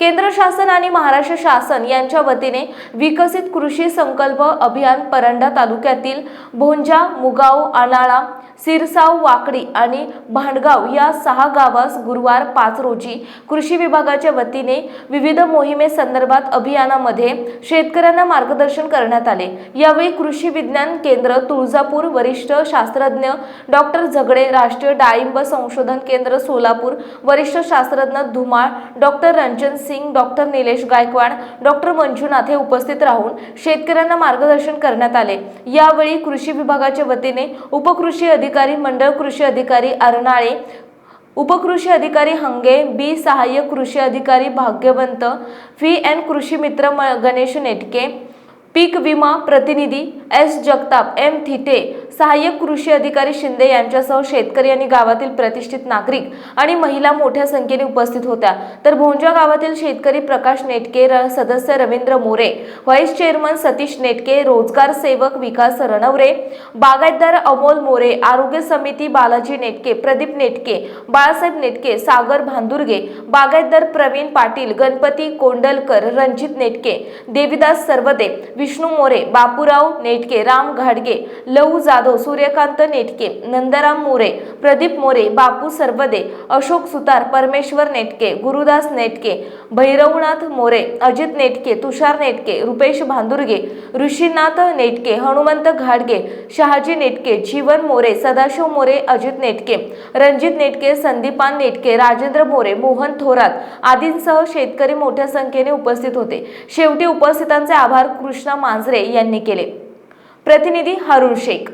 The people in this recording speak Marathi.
केंद्र शासन आणि महाराष्ट्र शासन यांच्या वतीने विकसित कृषी संकल्प अभियान परंडा तालुक्यातील भोंजा मुगाव अनाळा सिरसाव वाकडी आणि भांडगाव या सहा गावास गुरुवार पाच रोजी कृषी विभागाच्या वतीने विविध मोहिमेसंदर्भात अभियानामध्ये शेतकऱ्यांना मार्गदर्शन करण्यात आले. यावेळी कृषी विज्ञान केंद्र तुळजापूर वरिष्ठ शास्त्रज्ञ डॉक्टर झगडे राष्ट्रीय डाळिंब संशोधन केंद्र सोलापूर वरिष्ठ शास्त्रज्ञ Dhumal doctor Ranjan Singh doctor Nilesh Gaikwad doctor Manjunath हे उपस्थित राहून शेतकऱ्यांना मार्गदर्शन करण्यात आले. यावेळी कृषी विभागाच्या वतीने उपकृषी अधिकारी मंडळ कृषी अधिकारी अरनाळे उपकृषी अधिकारी हंगे बी सहाय्यक कृषी अधिकारी भाग्यवंत व्ही एन कृषी मित्र म- गणेश नेटके पीक विमा प्रतिनिधी एस. जगताप एम. थिटे सहाय्यक कृषी अधिकारी शिंदे यांच्यासह शेतकरी आणि गावातील प्रतिष्ठित नागरिक आणि महिला मोठ्या संख्येने उपस्थित होत्या. तर भोंजा गावातील शेतकरी प्रकाश नेटके र- सदस्य रवींद्र मोरे व्हाईस चेअरमन सतीश नेटके रोजगार सेवक विकास रणवरे बागायतदार अमोल मोरे आरोग्य समिती बालाजी नेटके प्रदीप नेटके बाळासाहेब नेटके सागर भांदुर्गे बागायतदार प्रवीण पाटील गणपती कोंडलकर रणजित नेटके देविदास सर्वदे विष्णू मोरे बापूराव नेटके राम घाडगे लऊ जाधव सूर्यकांत नेटके नंदराम मोरे प्रदीप मोरे बापू सरवदे अशोक सुतार परमेश्वर नेटके गुरुदास नेटके भैरवनाथ मोरे अजित नेटके तुषार नेटके रुपेश भांदुर्गे ऋषीनाथ नेटके हनुमंत घाडगे शहाजी नेटके जीवन मोरे सदाशिव मोरे अजित नेटके रणजित नेटके संदीपान नेटके राजेंद्र मोरे मोहन थोरात आदींसह शेतकरी मोठ्या संख्येने उपस्थित होते. शेवटी उपस्थितांचे आभार कृष्णा मांजरे यांनी केले. प्रतिनिधी हरुण शेख.